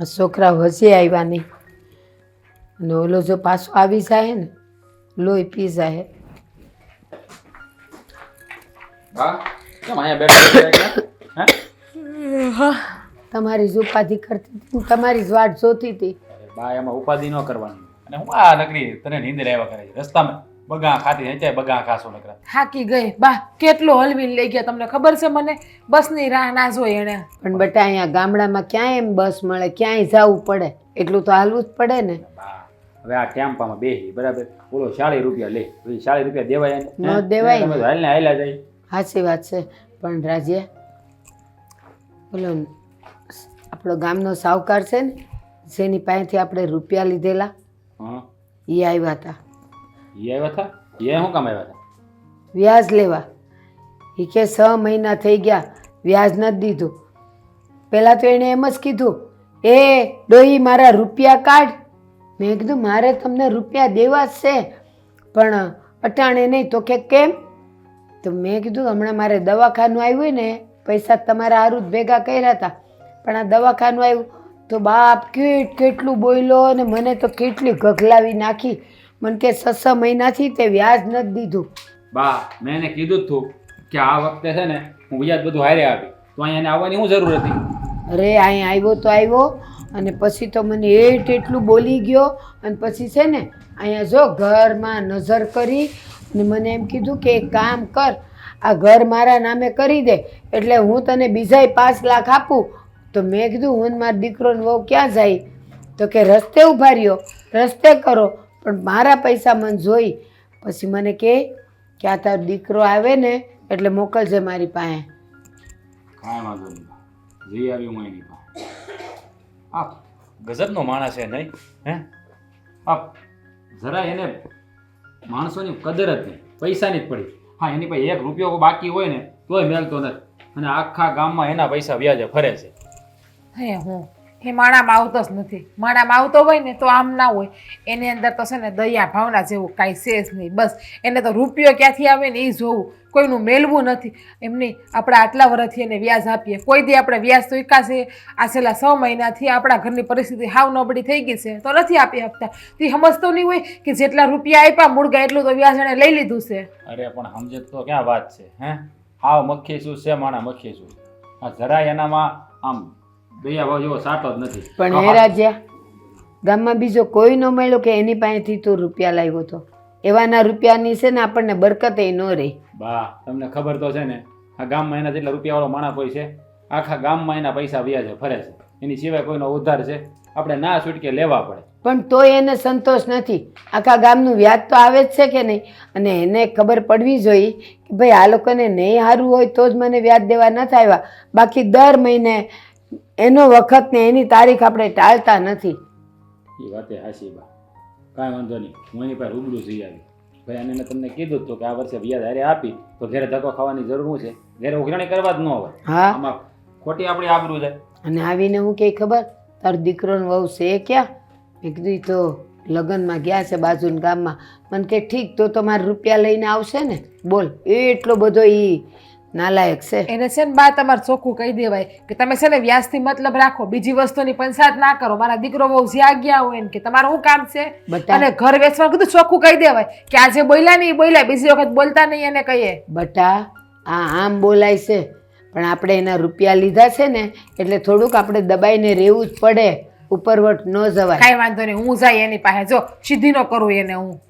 આ છોકરા હજી આવ્યા નહીં. અને ઓલો જો પાછો આવી જાય ને લોહી પી જાય. તમારી જ ઉપાધિ કરતી હતી. તમારી જ વાટ જોતી હતી. બા એમાં ઉપાધિ ન કરવાની. અને હું આ નગરી તને નીંદર આવ્યા કરે છે રસ્તામાં. બગા ખાતી હેચાય બગા ખાસો નકરા. હાકી ગઈ. બા કેટલો હલવીને લઈ ગયા તમને ખબર છે મને? બસની રાહ ના જોઈ એણે. પણ બેટા અહીંયા ગામડામાં ક્યાંય એમ બસ મળે ક્યાંય જવું પડે? એટલું તો હાલવું જ પડે ને. હવે આ ટેમ્પામાં બેહી બરાબર? બોલો ચાલીસ રૂપિયા લે. પછી ચાલીસ રૂપિયા દેવાય ન દેવાય તમે ને. હાલને હાલ્યા જાય. સાચી વાત છે. પણ રાજ્ય બોલો ને, આપણો ગામનો સાવકાર છે ને જેની પાસેથી આપણે રૂપિયા લીધેલા હા. એ આવ્યા હતા. આવ્યા હતા એ શું કામ આવ્યા હતા વ્યાજ લેવા. એ કે છ મહિના થઈ ગયા, વ્યાજ નથી દીધું. પહેલાં તો એણે એમ જ કીધું, એ ડોહી, મારા રૂપિયા કાઢ. મેં કીધું, મારે તમને રૂપિયા દેવા જ છે. પણ અટાણે નહીં, તો કે કેમ? તો મેં કીધું, હમણાં મારે દવાખાનું આવ્યું ને, પૈસા તમારા હારું ભેગા કર્યા હતા. પણ આ દવાખાનું આવ્યું તો બાપ કેટ કેટલું બોલ્યો અને મને તો કેટલી ગગલાવી નાખી. મને કે છ છ મહિનાથી તે વ્યાજ નથી દીધું. બા મેં એને કીધું જ હતું કે આ વખતે છે ને હું વ્યાજ બધું હારે આપી. તો અહીંયા એને આવવાની શું જરૂર હતી? અરે અહીંયા આવ્યો તો આવ્યો અને પછી તો મને એટ એટલું બોલી ગયો અને પછી છે ને અહીંયા જો ઘરમાં નજર કરી અને મને એમ કીધું કે એક કામ કર આ ઘર મારા નામે કરી દે એટલે હું તને બીજાય પાંચ લાખ આપું. તો મેં કીધું હું મારા દીકરોને વહુ ક્યાં જાય? તો કે રસ્તે ઊભા રહ્યો રસ્તે કરો. પણ મારા પૈસા મને જોઈ પછી મને કહે કે આ તારો દીકરો આવે ને એટલે મોકલજે મારી પાસે. કાંઈ વાંધો નહીં. જઈ આવ્યો હું એની પાસે. આ ગજબનો માણસ છે નહીં હે? આ જરા એને માણસોની કદર જ નહીં પૈસાની જ પડી. હા એની પાસે એક રૂપિયો બાકી હોય ને તોય મેલતો નથી. અને આખા ગામમાં એના પૈસા વ્યાજે ફરે છે. હે હું એ માણામાં આવતો જ નથી. માણામાં આવતો હોય ને તો આમ ના હોય. એની અંદર તો છે ને દયા ભાવના જેવું કાંઈ છે જ નહીં. બસ એને તો રૂપિયો ક્યાંથી આવે ને એ જોવું. કોઈનું મેળવું નથી. એમની આપણે આટલા વર્ષથી એને વ્યાજ આપીએ. કોઈ દી આપણે વ્યાજ એકાશે આ છેલ્લા છ મહિનાથી આપણા ઘરની પરિસ્થિતિ હાવ નબળી થઈ ગઈ છે. તો નથી આપી શકતા. તે સમજતો નહીં હોય કે જેટલા રૂપિયા આપ્યા મૂળગા એટલું તો વ્યાજ એને લઈ લીધું છે. અરે, પણ સમજે તો ક્યાં વાત છે, હે? હાવ મખી શું છે, માણા મખી શું આ જરાય એનામાં આમ દયા ભાવ જેવો સાટો જ નથી. પણ હે રાજ્યા ગામમાં બીજો કોઈ ન મળ્યો કે એની પાસેથી તું રૂપિયા લાવ્યો હતો? એવાના રૂપિયાની છે ને આપણને બરકત ન રહી. બા તમને ખબર તો છે ને આ ગામમાં એના જેટલા રૂપિયાવાળો માણસ હોય છે આખા ગામમાં એના પૈસા વ્યાજે ફરે છે. એની સિવાય કોઈનો ઉધાર છે. આપણે ના છૂટકે લેવા પડે. પણ તોય એને સંતોષ નથી. આખા ગામનું વ્યાજ તો આવે જ છે કે નહીં? અને એને ખબર પડવી જોઈએ કે ભાઈ આ લોકોને નહીં સારું હોય તો જ મને વ્યાજ દેવા નથી આવ્યા બાકી દર મહિને એનો વખત ને એની તારીખ આપણે ટાળતા નથી. એ વાતે હાસી બા. કાંઈ વાંધો નહીં. હું એની પાસે રૂબરૂ જઈ આવી ભાઈ અને મેં તમને કીધું તો કે આ વર્ષે વ્યાજ હારે આપી તો ઘરે ધક્કો ખાવાની જરૂર છે? ઘરે ઉઘરાણી કરવા જ ન હોય. હા. આમાં ખોટી આપણી આબરૂ જાય અને આવીને હું કે ખબર? તારો દીકરો વહુ છે એ ક્યાં? મેં કીધું "ઈ તો લગ્નમાં ગયા છે બાજુના ગામમાં. મને કે ઠીક તો તમારે રૂપિયા લઈને આવશે ને? બોલ. એટલો બધો એ નાલાયક છે. એને છે ને બા તમારે ચોખ્ખું કહી દેવાય કે તમે છે ને વ્યાજથી મતલબ રાખો બીજી વસ્તુની પંચાયત ના કરો. મારા દીકરો બહુ જ્યાં ગયા હોય ને કે તમારું શું કામ છે? અને ઘર વેચવાનું કીધું ચોખ્ખું કહી દેવાય કે આજે બોલ્યા નહીં બોલ્યા બીજી વખત બોલતા નહીં એને કહીએ. બટા આ આમ બોલાય છે. પણ આપણે એના રૂપિયા લીધા છે ને એટલે થોડુંક આપણે દબાઈને રહેવું જ પડે. ઉપરવટ ન જવાય. કાંઈ વાંધો નહીં હું જાય એની પાસે. જો સીધી ન કરું એને હું.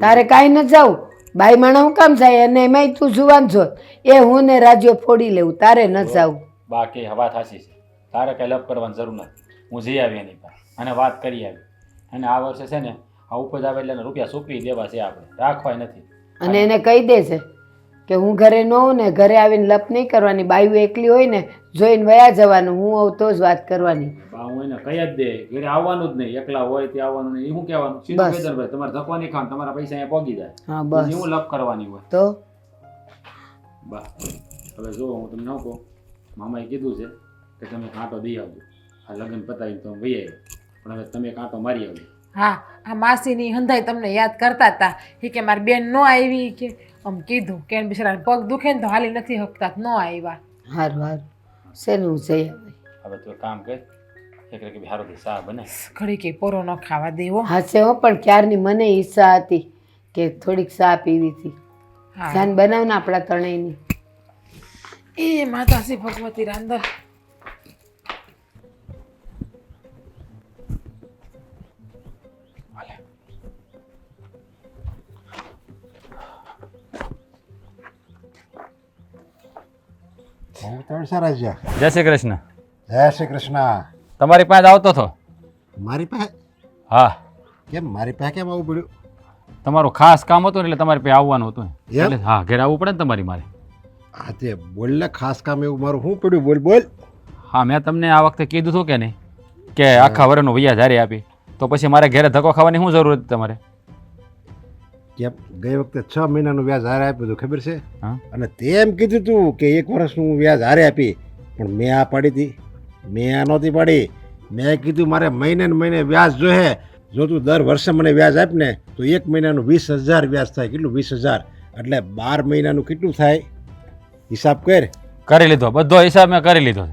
તારે કાંઈ ન જાવું બાઈ માણા હું કામ થાય અને એમાંય તું જુવાન છો એ હું ને રાજ્યો ફોડી લેવું તારે ન જાવું. બાકી હવા થાશી છે. તારે કઈ લપ કરવાની જરૂર નથી. હું જઈ આવી એની પાસે અને વાત કરી આવી. અને આ વર્ષે છે ને આ ઉપજ આવે એટલે રૂપિયા સૂકવી દેવા છે આપણે. રાખવાય નથી. અને એને કહી દે છે કે હું ઘરે ન હોઉં ને ઘરે આવીને લપ નહીં કરવાની. બાયું એકલી હોય ને જોઈને વયા જવાનું હું હોઉં તો જ વાત કરવાની. બા હું એને કહી જ દે ઘરે આવવાનું જ નહીં એકલા હોય તે આવવાનું નહીં એ શું કહેવાનું? સીધું કહી ભાઈ તમારે ધક્કો નહીં તમારા પૈસા અહીંયા પહોંચી જાય. હા બસ. હું લપ કરવાની હોય? તો? બા હવે જો હું તમને ન કહું? મામાએ કીધું છે કે તમે કાંટો દઈ આવજો. આ લગ્ન પતાવીને તમે વહી આવ્યો પણ હવે તમે કાંટો મારી આવજો. હા આ માસીની હંધાઈ તમને યાદ કરતા હતા. એ કે મારી બેન ન આવી કે આમ કીધું કે પગ દુખે ને તો હાલી નથી હકતા ન આવ્યા. હારું હારું. શેનું જઈ આવે હવે તું કામ કર એક કે હારોથી સા બને. ઘડી કે પોરો ન ખાવા દેવો. હાસે હો પણ ક્યારની મને ઈચ્છા હતી કે થોડીક સા પીવી હતી. ધ્યાન બનાવ ને આપણા ત્રણેયની એ માતાશ્રી ભગવતી રાંદર ત્રણ સારા છે. જય શ્રી કૃષ્ણ. જય શ્રી કૃષ્ણ. તમારી પાસે આવતો હતો? મારી પાસે? હા. કેમ? મારી પાસે કેમ આવવું પડ્યું? તમારું ખાસ કામ હતું એટલે તમારી પાસે આવવાનું હતું? એટલે હા ઘરે આવવું પડે ને તમારી મારે. હા તે બોલને ખાસ કામ એવું મારું શું પડ્યું? બોલ બોલ. હા મેં તમને આ વખતે કીધું હતું કે નહીં કે આખા વર્ષનું વૈયા જારી આપી. તો પછી મારે ઘરે ધક્કો ખાવાની શું જરૂર હતી તમારે? કેમ ગઈ વખતે છ મહિનાનું વ્યાજ હારે આપ્યું હતું ખબર છે? હા. અને તે એમ કીધું તું કે એક વર્ષનું વ્યાજ હારે આપી. પણ મેં આ પાડી હતી. મેં આ નહોતી પાડી. મેં કીધું મારે મહિને ને મહિને વ્યાજ જોઈએ. જો તું દર વર્ષે મને વ્યાજ આપ ને તો એક મહિનાનું વીસ હજાર વ્યાજ થાય. કેટલું? વીસ હજાર. એટલે બાર મહિનાનું કેટલું થાય? હિસાબ કર. કરી લીધો. બધો હિસાબ મેં કરી લીધો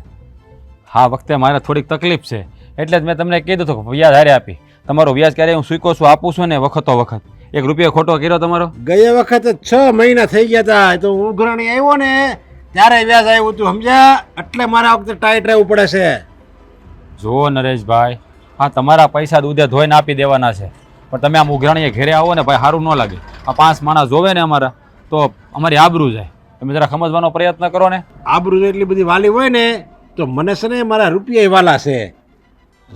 હા વખતે મારે થોડીક તકલીફ છે. એટલે જ મેં તમને કીધું હતું કે વ્યાજ હારે આપી. તમારું વ્યાજ ક્યારે હું સ્વીકો છું આપું છું ને વખતો વખત. એક રૂપિયો ખોટો કર્યો તમારો? ગયા વખતે છ મહિના થઈ ગયા હતા તો ઉઘરાણી આવ્યો ને ત્યારે વ્યાજ આવ્યું હતું સમજ્યા? એટલે મારા વખતે ટાઈટ રહેવું પડે છે. જુઓ નરેશભાઈ હા તમારા પૈસા દૂધે ધોઈને આપી દેવાના છે. પણ તમે આમ ઉઘરાણીએ ઘેરે આવો ને ભાઈ સારું ન લાગે. આ પાંચ માણસ જોવે ને અમારા તો અમારી આબરૂ જાય. તમે જરા સમજવાનો પ્રયત્ન કરો ને. આબરૂ એટલી બધી વાલી હોય ને તો મને છે ને મારા રૂપિયા વાલા છે.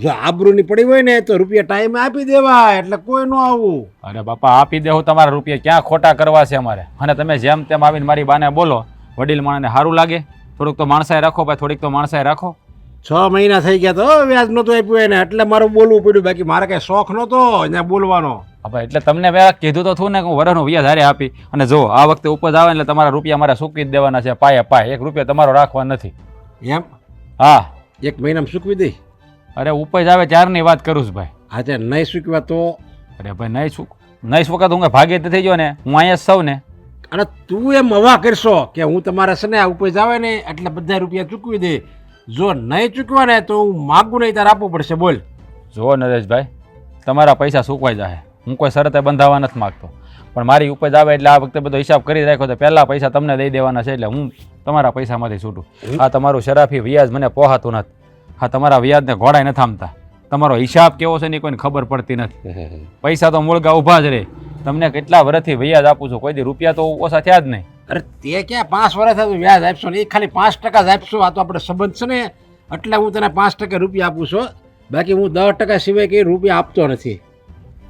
જો આબરૂની પડી હોય ને તો રૂપિયા ટાઈમે આપી દેવા એટલે કોઈ ન આવું. અરે બાપા આપી દેવું તમારા રૂપિયા. ક્યાં ખોટા કરવા છે અમારે? અને તમે જેમ તેમ આવીને મારી બાને બોલો વડીલ માણસને સારું લાગે. થોડુંક તો માણસાએ રાખો ભાઈ થોડીક તો માણસાએ રાખો. છ મહિના થઈ ગયા તો વ્યાજ નહોતું આપ્યું એને એટલે મારું બોલવું પડ્યું. બાકી મારે કઈ શોખ નહોતો અહીંયા બોલવાનો. હવે એટલે તમને મેં કીધું તો થયું ને કે હું વરસનું વ્યાજ હારે આપી. અને જો આ વખતે ઉપજ આવે એટલે તમારા રૂપિયા મારે સૂકવી જ દેવાના છે પાયે પાય. એક રૂપિયા તમારો રાખવા નથી. એમ? હા. એક મહિનામાં સૂકવી દઈ અરે ઉપજ આવે ત્યારની વાત કરું છું ભાઈ. આજે નહીં ચૂકવ્યા તો? અરે ભાઈ નહીં સુક નહીં શું તો હું ભાગે થઈ ગયો ને. હું અહીંયા સૌ ને અને તું એમ હવા કરશો કે હું તમારા છે ને આ ઉપજ આવે ને એટલે બધા રૂપિયા ચૂકવી દે. જો નહીં ચૂકવા ને તો હું માગું નહીં તારે આપવું પડશે બોલ. જો નરેશભાઈ તમારા પૈસા સૂકવાઈ જાય હું કોઈ શરતે બંધાવવા નથી માગતો. પણ મારી ઉપજ આવે એટલે આ વખતે બધો હિસાબ કરી રાખ્યો તો પહેલાં પૈસા તમને દઈ દેવાના છે એટલે હું તમારા પૈસામાંથી છૂટું. આ તમારું શરાફી વ્યાજ મને પોહાતું નથી. હા તમારા વ્યાજને ઘોડાય નથી થામતા. તમારો હિસાબ કેવો છે ને કોઈને ખબર પડતી નથી. પૈસા તો મૂળગા ઊભા જ રહે. તમને કેટલા વર્ષથી વ્યાજ આપું છું? કોઈ દી રૂપિયા તો ઓછા થયા જ નહીં. અરે તે ક્યાં પાંચ વર્ષ થયું વ્યાજ આપશો ને? એ ખાલી પાંચ ટકા જ આપશો. આ તો આપણે સંબંધ છે ને. એટલે હું તને પાંચ ટકા રૂપિયા આપું છું બાકી હું દસ ટકા સિવાય કંઈ રૂપિયા આપતો નથી.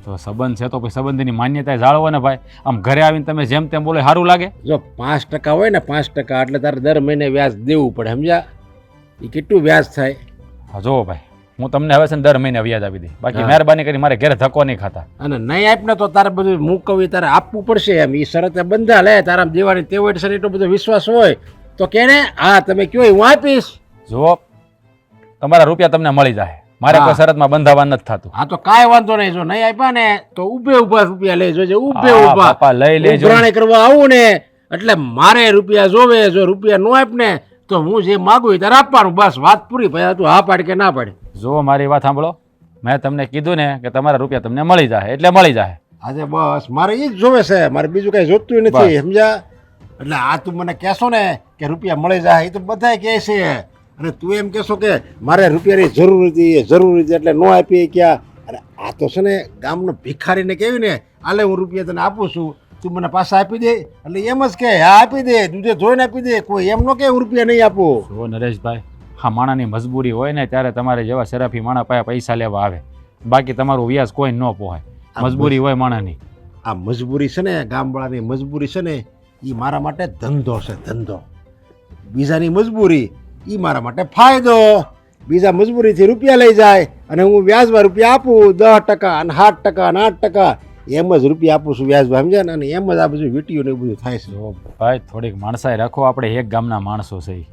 તો સંબંધ છે તો પછી સંબંધની માન્યતા જાળવો ને ભાઈ. આમ ઘરે આવીને તમે જેમ તેમ બોલે સારું લાગે. જો પાંચ ટકા હોય ને પાંચ ટકા એટલે તારે દર મહિને વ્યાજ દેવું પડે સમજ્યા? એ કેટલું વ્યાજ થાય? જુઓ ભાઈ હું તમને હવે છે ને દર મહિને વ્યાજ આપી દઈ બાકી મહેરબાની કરી મારે ઘરે ધક્કો નહીં ખાતા. અને નહીં આપને તો તારે બધું મૂકવી તારે આપવું પડશે એમ. એ શરતે બંધા લે તારા દેવાની તેવડ છે એટલો બધો વિશ્વાસ હોય તો કેને? હા તમે કયો હું આપીશ. જુઓ તમારા રૂપિયા તમને મળી જાય. મારે. કોઈ શરતમાં બંધાવા નથી થતું. હા તો કાંઈ વાંધો નહીં. જો નહીં આપ્યા ને તો ઉભે ઊભા રૂપિયા લઈ જોજે ઉભે ઊભા લઈ લેજો. કરવા આવું ને એટલે મારે રૂપિયા જોવે. જો રૂપિયા ન આપ ને તો હું જે માગું એ તારે આપવાનું. બસ વાત પૂરી ભાઈ તું હા પાડ કે ના પાડે? જો મારી વાત સાંભળો. મેં તમને કીધું ને કે તમારા રૂપિયા તમને મળી જાય એટલે મળી જાય આજે બસ મારે એ જ જોવે છે. મારે બીજું કાંઈ જોતું નથી સમજ્યા? એટલે આ તું મને કહેશો ને કે રૂપિયા મળી જાય એ તો બધા કહે છે. અને તું એમ કહેશો કે મારે રૂપિયાની જરૂર હતી જરૂર હતી એટલે ન આપીએ ક્યાં? અરે આ તો છે ને ગામનો ભિખારીને કેવી ને આલે હું રૂપિયા તને આપું છું. તું મને પાછા આપી દે. એટલે એમ જ કે હા આપી દે. દૂધે ધોઈને આપી દે કોઈ એમ નો કે હું રૂપિયા નહીં આપું. જો નરેશભાઈ હા માણાની મજબૂરી હોય ને ત્યારે તમારે જેવા શરાફી માણા પાસે પૈસા લેવા આવે. બાકી તમારું વ્યાજ કોઈ ન પોહાય. મજબૂરી હોય માણાની. આ મજબૂરી છે ને ગામવાળાની મજબૂરી છે ને એ મારા માટે ધંધો છે ધંધો. બીજાની મજબૂરી એ મારા માટે ફાયદો. બીજા મજબૂરીથી રૂપિયા લઈ જાય અને હું વ્યાજમાં રૂપિયા આપું. દસ ટકા અને સાત ટકા અને આઠ ટકા. એમ જ રૂપિયા આપું છું વ્યાજ સમજે ને અને એમ જ આ બધું વીટીયું ને બધું થાય છે ભાઈ થોડીક માણસાઈ રાખો આપણે એક ગામના માણસો છે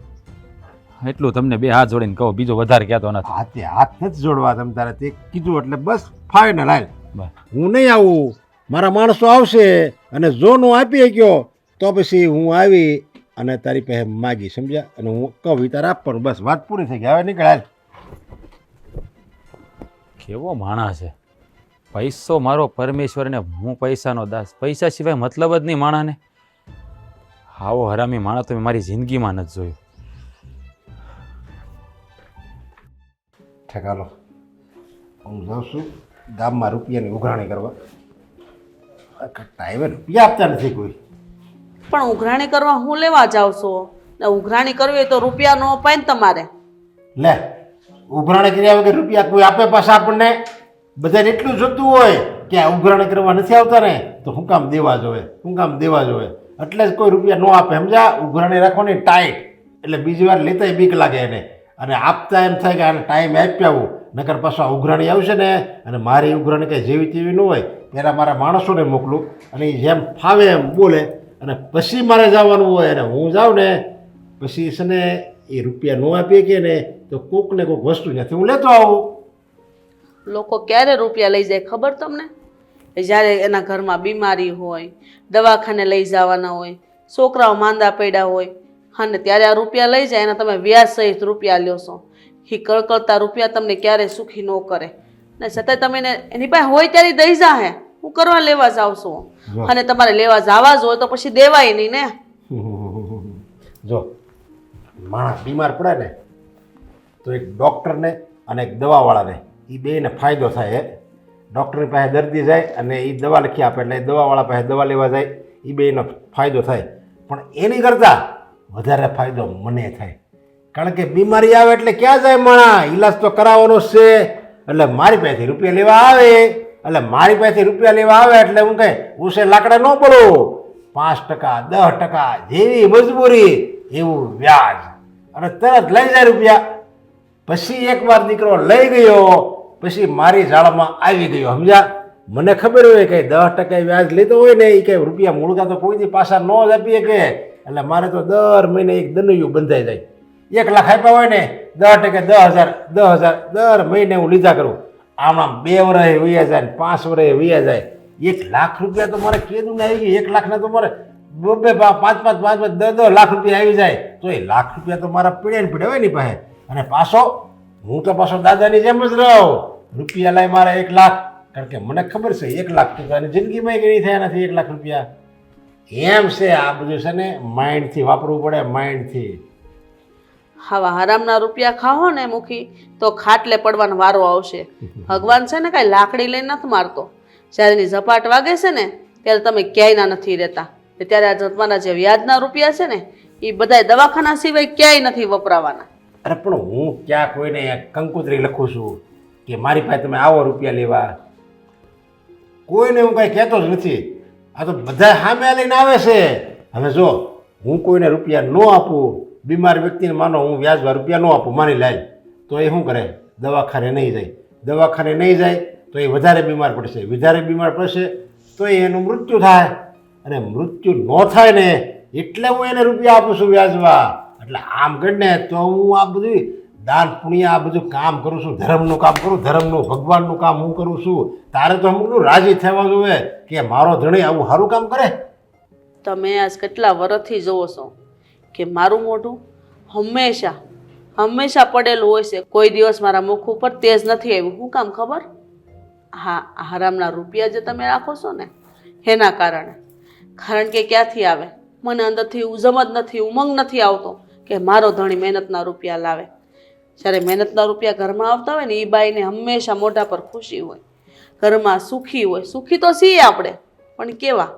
એટલું તમને બે હાથ જોડીને કહો બીજો વધારે કહેતો નથી. હાથે હાથ નથી જોડવા તમે તારે તે કીધું એટલે બસ ફાઇનલ હાલ. હું નહીં આવું મારા માણસો આવશે અને જો નો આપી ગયો તો પછી હું આવી અને તારી પાસે માગી સમજ્યા? અને હું કહું તારે આપવાનું બસ વાત પૂરી થઈ ગઈ. હવે નીકળ્યા કેવો માણસ છે. પૈસો મારો પરમેશ્વરને હું પૈસાનો દાસ. પૈસા સિવાય મતલબ જ નહીં માણાને. આવો હરામી માણા તો મેં મારી જિંદગીમાં નથી જોયો. ઠેકાલો હું જાઉં છું. ગામમાં રૂપિયાની ઉઘરાણી કરવા. ટાઈમે રૂપિયા આપતા નથી કોઈ. પણ ઉઘરાણી કરવા હું લેવા જાઉં છું? ને ઉઘરાણી કરવી તો રૂપિયા ન અપાય ને તમારે. લે ઉઘરાણી કર્યા વગર રૂપિયા કોઈ આપે પાછા આપણને? બધાને એટલું જોતું હોય કે આ ઉઘરાણ કરવા નથી આવતા ને, તો હું કામ દેવા જોવે હું કામ દેવા જોવે એટલે જ કોઈ રૂપિયા ન આપે સમજા ઉઘરાણી રાખવાની ટાઈટ. એટલે બીજી વાર લેતાય બીક લાગે એને. અને આપતા એમ થાય કે આને ટાઈમ આપી આવું નકર પાછો આ ઉઘરાણી આવશે ને, અને મારી ઉઘરાણી કંઈ જેવી તેવી ન હોય પહેલાં મારા માણસોને મોકલું, અને એ જેમ ફાવે એમ બોલે, અને પછી મારે જવાનું હોય અને હું જાઉં ને, પછી છે ને એ રૂપિયા ન આપીએ કે ને, તો કોક ને કોક વસ્તુ ત્યાંથી હું લેતો આવું. લોકો ક્યારે રૂપિયા લઈ જાય ખબર તમને? જ્યારે એના ઘરમાં બીમારી હોય દવાખાને લઈ જવાના હોય છોકરાઓ માંદા પડ્યા હોય અને ત્યારે આ રૂપિયા લઈ જાય એના તમે વ્યાજ સહિત રૂપિયા લ્યો છો. એ કળકળતા રૂપિયા તમને ક્યારે સુખી ન કરે. ને છતાંય તમે એને એની પાસે હોય ત્યારે દઈ જા હે. હું કરવા લેવા જાઉં છું. અને તમારે લેવા જવા જ હોય તો પછી દેવાય નહીં ને. જો માણસ બીમાર પડે ને તો એક ડૉક્ટરને અને એક દવાવાળાને એ બેને ફાયદો થાય હે. ડૉક્ટરની પાસે દર્દી જાય અને એ દવા લખી આપે એટલે એ દવાવાળા પાસે દવા લેવા જાય એ બેનો ફાયદો થાય. પણ એની કરતાં વધારે ફાયદો મને થાય. કારણ કે બીમારી આવે એટલે ક્યાં જાય માણા ઈલાજ તો કરાવવાનો છે. એટલે મારી પાસેથી રૂપિયા લેવા આવે. એટલે મારી પાસેથી રૂપિયા લેવા આવે એટલે હું કહે ઉસે લાકડા ન પડો. પાંચ ટકા, દસ ટકા જેવી મજબૂરી, એવું વ્યાજ. અને તરત લઈ જાય રૂપિયા. પછી એકવાર દીકરો લઈ ગયો. પછી મારી જાળમાં આવી ગયો, સમજ્યા? મને ખબર હોય કે દસ ટકા વ્યાજ લીધો હોય ને એ કંઈ રૂપિયા મૂળગા તો કોઈથી પાછા ન જ આપીએ કે? એટલે મારે તો દર મહિને એક દનૈયું બંધાઈ જાય. એક લાખ આપ્યા હોય ને, દસ ટકે દસ હજાર દસ હજાર, દર મહિને હું લીધા કરું. આમાં બે વર્ષે વૈયા જાય ને પાંચ વર્ષે વૈયા જાય. એક લાખ રૂપિયા તો મારે કેદું ને આવી ગયું. એક લાખના તો મારે બબે પાંચ પાંચ પાંચ પાંચ દસ દસ લાખ રૂપિયા આવી જાય. તો એ લાખ રૂપિયા તો મારા પીડે ને પીડે હોય ને પાસે. અને પાછો હું તો પાછો દાદાની જેમ જ રહું. રૂપિયા લાય મારા એક લાખ. કારણ કે મને ખબર છે એક લાખ તો અને જિંદગીમાં ઘણી થયા નથી એક લાખ રૂપિયા. એમ છે આ બધું છે ને માઇન્ડથી વાપરવું પડે માઇન્ડથી આવા હરામના રૂપિયા ખાઓ ને મુખી તો ખાટલે પડવાનો વારો આવશે. ભગવાન છે ને કાંઈ લાકડી લઈને નથી મારતો. જ્યારે એની ઝપાટ વાગે છે ને ત્યારે તમે ક્યાંયના નથી રહેતા. ત્યારે આ તમારા જે વ્યાજના રૂપિયા છે ને એ બધાય દવાખાના સિવાય ક્યાંય નથી વપરાવાના. અરે પણ હું ક્યાં કોઈને કંકુતરી લખું છું? કે મારી પાસે તમે આવો રૂપિયા લેવા. કોઈને હું કાંઈ કહેતો જ નથી. આ તો બધા સામે લઈને આવે છે. હવે જો, હું કોઈને રૂપિયા ન આપું, બીમાર વ્યક્તિને માનો હું વ્યાજમાં રૂપિયા ન આપું, માની લાય તો એ શું કરે? દવાખાને નહીં જાય. દવાખાને નહીં જાય, તો એ વધારે બીમાર પડશે. વધારે બીમાર પડશે, તો એનું મૃત્યુ થાય. અને મૃત્યુ ન થાય ને, એટલે હું એને રૂપિયા આપું છું વ્યાજમાં. એટલે આમ કરીને તો હું આ બધું દાન, પુણ્ય, આ બધું કામ કરું છું, ધર્મનું કામ કરું, ધર્મનું, ભગવાનનું કામ હું કરું છું. તારે તો અમુકનું રાજી થવા જોઈએ કે મારો ધણી આવું સારું કામ કરે? તમે આજ કેટલા વર્ષથી જોવો છો કે મારું મોઢું હંમેશા હંમેશા પડેલું હોય છે. કોઈ દિવસ મારા મુખ ઉપર તેજ નથી આવ્યું. શું કામ ખબર? હા હરામના રૂપિયા જે તમે રાખો છો ને, એના કારણે. કારણ કે ક્યાંથી આવે? મને અંદરથી ઉજમ જ નથી, ઉમંગ નથી આવતો કે મારો ધણી મહેનતના રૂપિયા લાવે. જ્યારે મહેનતના રૂપિયા ઘરમાં આવતા હોય ને એ બાઈને હંમેશા મોઢા પર ખુશી હોય. ઘરમાં સુખી હોય. સુખી તો છીએ આપણે પણ કેવા?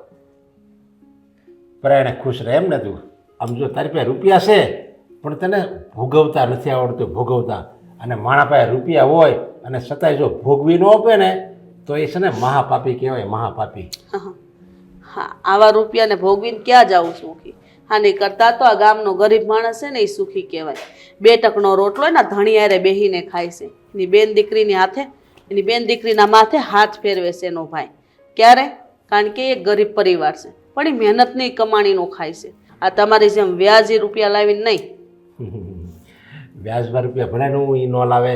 પરાયણે ખુશ રહે એમ ને તું? આમ જો તારી પાસે રૂપિયા છે પણ તને ભોગવતા નથી આવડતું ભોગવતા. અને માણા પાસે રૂપિયા હોય અને છતાંય જો ભોગવી ન આપે ને તો એ છે ને મહાપાપી કહેવાય મહાપાપી. હા આવા રૂપિયાને ભોગવીને ક્યાં જાવું સુખી? આની કરતા તો આ ગામનો ગરીબ માણસ છે ને એ સુખી કહેવાય. બે ટકનો રોટલો એના ધણિયારે બેહીને ખાય છે. એની બેન દીકરીની હાથે, એની બેન દીકરીના માથે હાથ ફેરવે છે એનો ભાઈ. ક્યારે? કારણ કે એ ગરીબ પરિવાર છે. પણ એ મહેનતની કમાણીનું ખાય છે. આ તમારી જેમ વ્યાજી રૂપિયા લાવીને નહીં. વ્યાજમાં રૂપિયા ભણાયનું એ ન લાવે.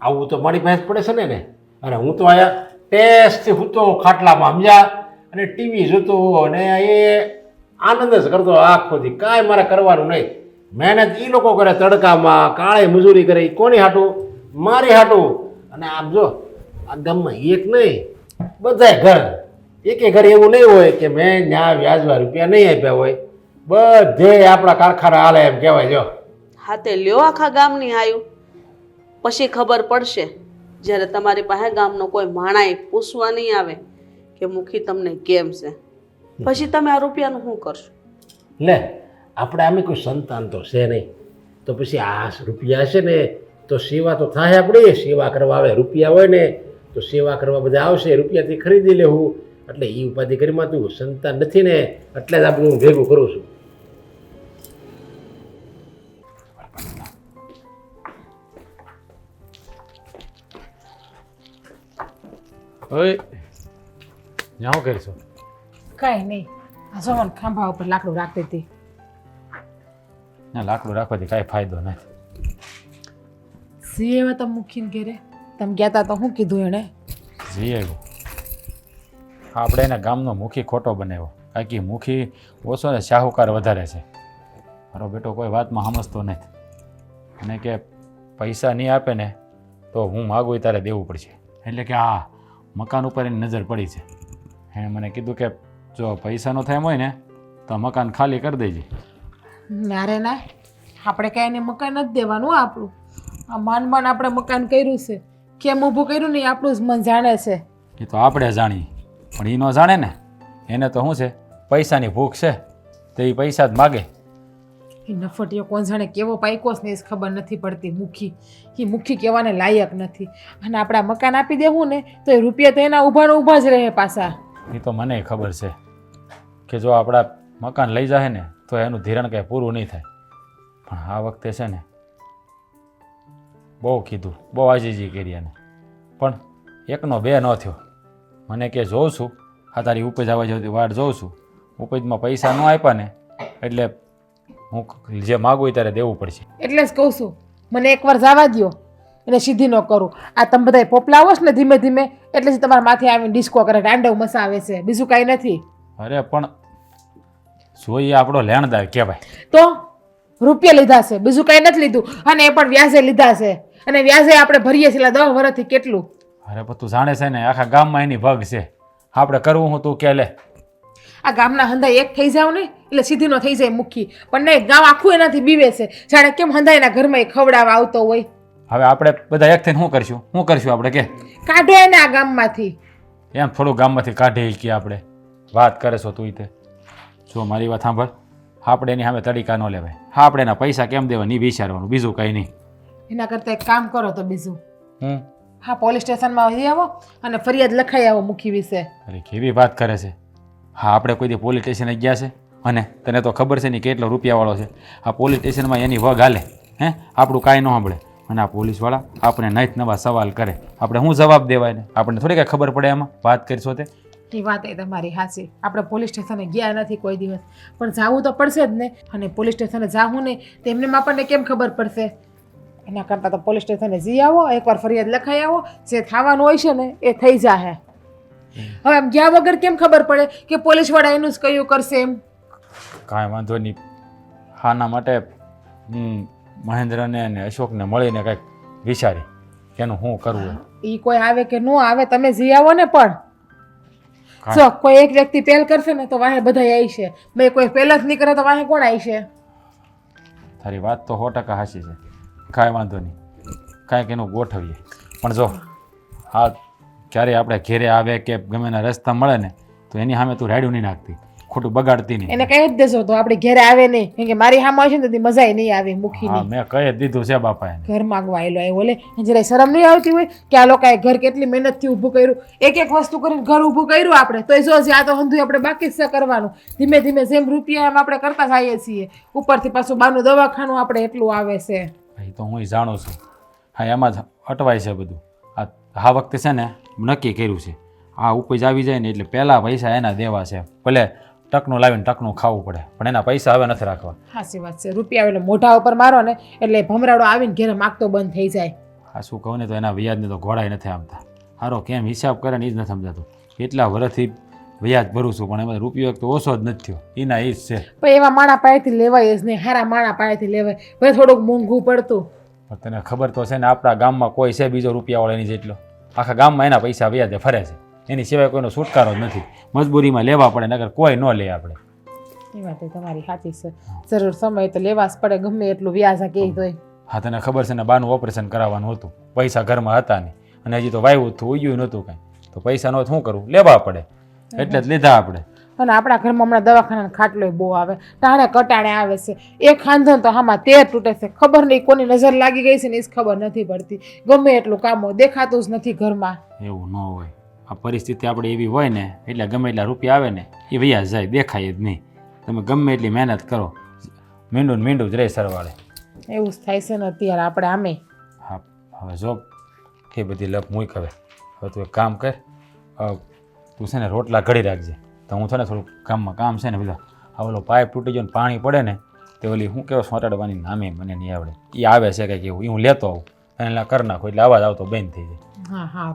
આવું તો મારી પાસે પડે છે ને ને અને હું તો આયા ટેસ્ટથી તો ખાટલામાં, સમજ્યા? અને ટીવી જોતો અને એ આનંદ જ કરતો આખો દી કાંઈ મારે કરવાનું નહીં. મહેનત એ લોકો કરે તડકામાં, કાળે મજૂરી કરે એ કોની હાટું? મારી હાટું. અને આમ જો, આ ગામમાં એક નહીં, બધાય ઘર. એકે ઘર એવું નહીં હોય કે મેં ત્યાં વ્યાજવા રૂપિયા નહીં આપ્યા હોય. બધે આપણા કારખાના હાલે એમ કહેવાય, જો. હાથે લ્યો આખા ગામની આયુ. પછી ખબર પડશે, જ્યારે તમારી પાસે ગામનો કોઈ માણાએ પૂછવા નહીં આવે કે મુખી તમને કેમ છે. પછી તમે આ રૂપિયાનું શું કરશો? લે આપણે આમે કોઈ સંતાન તો છે નહીં. તો પછી આ રૂપિયા છે ને તો સેવા તો થાય આપણી સેવા કરવા આવે રૂપિયા હોય ને તો સેવા કરવા બધા આવશે રૂપિયાથી ખરીદી લેવું. એટલે એ ઉપાધિ કરીમાં તું સંતાન નથી ને એટલે જ આપણે હું ભેગું કરું છું. હવે ત્યાં શું કરીશું? કાંઈ નહીં. આ જવાનું ખાંભા ઉપર લાકડું રાખતી હતી. ના લાકડું રાખવાથી કાંઈ ફાયદો નથી. સીએ એવા તમે મૂકીને ઘેરે? તમે ગયા તા તો શું કીધું એણે? જીએ આપણે એને ગામનો મુખી ખોટો બનાવ્યો. કારણ કે મુખી ઓછો ને શાહુકાર વધારે છે. મારો બેટો કોઈ વાતમાં સમજતો નથી. અને કે પૈસા નહીં આપે ને તો હું માગું તારે દેવું પડશે. એટલે કે આ મકાન ઉપર એની નજર પડી છે. એણે મને કીધું કે જો પૈસાનો થાય હોય ને તો મકાન ખાલી કરી દેજે. નારે ના. આપણે કાંઈ એને મકાન જ દેવાનું આપણું. આ માન માન આપણે મકાન કર્યું છે. કેમ ઊભું કર્યું ને એ આપણું જ મન જાણે છે. એ તો આપણે જાણીએ. પણ એ ન જાણે ને. એને તો શું છે? પૈસાની ભૂખ છે. તો એ પૈસા જ માગે. એ નફટીયો કોણ જાણે કેવો પાયકો છે ને એ ખબર નથી પડતી મુખી. એ મુખી કહેવાને લાયક નથી. અને આપણા મકાન આપી દેવું ને તો એ રૂપિયા તો એના ઊભા ને ઊભા જ રહે પાછા. એ તો મને ખબર છે. કે જો આપણા મકાન લઈ જાય ને, તો એનું ધિરણ કંઈ પૂરું નહીં થાય. પણ આ વખતે છે ને, બહુ કીધું, બહુ આજીજી કરી એને. પણ એકનો બે ન થયો. મને કે જોઉં છું, આ તારી ઉપજ આવવા જતી વાટ જોઉં છું. ઉપજમાં પૈસા ન આપ્યા ને, એટલે હું જે માગું એ ત્યારે દેવું પડશે. એટલે જ કહું છું, મને એકવાર જવા દ્યો એને સીધી ન કરું. આ તમે બધા પોપલાવો છો ને ધીમે ધીમે, એટલે તમારા માથે આવીને ડિસ્કો કરે દાંડવ મસાવે છે, બીજું કાંઈ નથી. અરે પણ સોઈ આપણો લેણદાર કહેવાય. તો રૂપિયા લીધા છે બીજું કાંઈ નથી લીધું. અને એ પણ વ્યાજે લીધા છે. અને વ્યાજે આપણે ભરીએ છીએ દસ વર્ષથી કેટલું? અરે પણ તું જાણે છે ને આખા ગામમાં એની ભગ છે. આપણે કરવું હું તું કે લે. આ ગામના હંધા એક થઈ જાવ ને એટલે સીધીનો થઈ જાય મુખી. પણ નહીં ગામ આખું એનાથી બીવે છે. જાણે કેમ હંધાઈના ઘરમાં એ ખવડાવવા આવતો હોય. હવે આપણે બધા એક થઈને શું કરશું? શું કરશું આપણે કે? કાઢે એને આ ગામમાંથી. એમ થોડું ગામમાંથી કાઢી કે આપણે. વાત કરે છો તું તે. જો મારી વાત સાંભળ. આપણે એની સામે તડીકા ન લેવાય. હા આપણે એના પૈસા કેમ દેવા? નહીં વિચારવાનું. બીજું કંઈ નહીં. એના કરતાં એક કામ કરો તો બીજું. હમ? હા પોલીસ સ્ટેશનમાં આવી આવો અને ફરિયાદ લખાઈ આવો મુખી વિશે. અરે કેવી વાત કરે છે? હા આપણે કોઈ દી પોલીસ સ્ટેશને ગયા છે? અને તને તો ખબર છે ને કેટલો રૂપિયાવાળો છે? આ પોલીસ સ્ટેશનમાં એની વગ હાલે. હે? આપણું કાંઈ ન સાંભળે. અને આ પોલીસવાળા આપણે નાઈટ નવા સવાલ કરે. આપણે શું જવાબ દેવાય ને? આપણને થોડી કાંઈ ખબર પડે એમાં વાત કરીશો તે? એ વાત એ તમારી હાસી આપણે પોલીસ સ્ટેશને ગયા નથી કોઈ દિવસ. પણ જાવું તો પડશે જ ને. અને પોલીસ સ્ટેશને જાવું ને તો એમને આપણને કેમ ખબર પડશે? એના કરતાં તો પોલીસ સ્ટેશને જઈ આવો એકવાર ફરિયાદ લખાઈ આવો. જે થવાનું હોય છે ને એ થઈ જાહે. હવે આમ ગયા વગર કેમ ખબર પડે કે પોલીસવાળા એનું જ કયું કરશે એમ? કાંઈ વાંધો નહીં. હાના માટે હમ, મહેન્દ્રને અને અશોકને મળીને કંઈક વિચારી એનું શું કરવું એ કોઈ આવે કે ન આવે તમે જઈ આવો ને પણ. જો કોઈ એક વ્યક્તિ પહેલ કરશે ને તો વાહે બધા આવી છે. બે કોઈ પહેલ જ નહીં કરે તો વાહે કોણ આવી છે? તારી વાત તો સો ટકા હાચી છે. કાંઈ વાંધો નહીં. કાંઈક એનું ગોઠવીએ. પણ જો આ ક્યારે આપણે ઘેરે આવે કે ગમે રસ્તા મળે ને તો એની સામે તું રાડ્યું નહીં નાખતી. ખોટું બગાડતી નહીં. એને કહી જ દેજો તો આપણે ઘરે આવે નહીં. કેમ કે મારી હોય છે ને તો મજા નહીં આવે હા મુખીની મેં કહી જ દીધું છે બાપા એને. ઘર માંગવા આવેલો આવ્યો લે જરાય શરમ નહીં આવતી હોય કે આ લોકોએ ઘર કેટલી મહેનતથી ઊભું કર્યું. એક એક વસ્તુ કરીને ઘર ઊભું કર્યું આપણે. તો જો આ તો હંધું આપણે બાકી છે કરવાનું. ધીમે ધીમે જેમ રૂપિયા એમ આપણે કરતા જઈએ છીએ. ઉપરથી પાછું બાનું દવાખાનું આપણે એટલું આવે છે. એ તો હું જાણું છું. હા એમાં જ અટવાય છે બધું. આ આ વખતે છે ને નક્કી કર્યું છે. આ ઉપજ આવી જાય ને એટલે પહેલાં પૈસા એના દેવા છે. ભલે ટકનું લાવીને ટકનું ખાવું પડે. પણ એના પૈસા હવે નથી રાખવા. સાચી વાત છે. રૂપિયા એટલે મોઢા ઉપર મારો ને એટલે ભમરાડો આવીને ઘેરે માગતો બંધ થઈ જાય. આ શું કહું ને તો એના વ્યાજને તો ઘોડાય નથી આમતા. હારો કેમ હિસાબ કરે ને એ જ નથી સમજાતું. એટલા વર્ષથી વ્યાજ ભરું છું પણ એમાં રૂપિયો એક તો ઓછો જ નથી થયો. એના એ જ છે. પણ એવા માણા પાસેથી લેવાય જ નહીં હારા માણા પાસેથી લેવાય. ભલે થોડુંક મોંઘું પડતું. પણ તને ખબર તો છે ને આપણા ગામમાં કોઈ છે બીજો રૂપિયાવાળો એની જેટલો. આખા ગામમાં એના પૈસા વ્યાજે ફરે છે. એની સિવાય કોઈનો છુટકારો જ નથી. મજબૂરીમાં લેવા પડે નગર કોઈ ન લે આપણે. એ વાત તમારી સાચી છે. જરૂર સમય તો લેવા જ પડે ગમે એટલું વ્યાજ આ કે તોય. હા તને ખબર છે ને બાનું ઓપરેશન કરાવવાનું હતું. પૈસા ઘરમાં હતા નહીં. અને હજી તો વાયવું હતું ઉગ્યું નહોતું કાંઈ. તો પૈસા નો શું કરવું લેવા પડે. એટલે જ લીધા આપણે. અને આપણા ઘરમાં હમણાં દવાખાના ખાટલો બહુ આવે. ટાણે કટાણે આવે છે. એક ખાંધો તો આમાં તેર તૂટે છે. ખબર નહીં કોની નજર લાગી ગઈ છે ને એ ખબર નથી પડતી. ગમે એટલું કામો દેખાતું જ નથી ઘરમાં. એવું ન હોય. આ પરિસ્થિતિ આપણે એવી હોય ને એટલે ગમે એટલા રૂપિયા આવે ને એ વૈયા જાય દેખાય જ નહીં. તમે ગમે એટલી મહેનત કરો મીંડું મીંડું જ રહે સરવાળે. એવું જ થાય છે ને અત્યારે આપણે આમે. હા હવે જો કે બધી લપ મૂક હવે. હવે તું એક કામ કર તું છે ને રોટલા ઘડી રાખજે. તો હું છે ને થોડુંક ગામમાં કામ છે ને પેલા આ ઓલો પાઇપ તૂટી ગયો ને પાણી પડે ને તે ઓલી હું કેવો સોંટાડવાની નામે મને નહીં આવડે. એ આવે છે કંઈક એવું એ હું લેતો આવું. એલા કરી નાખું એટલે અવાજ આવતો બંધ થઈ જાય. હા હા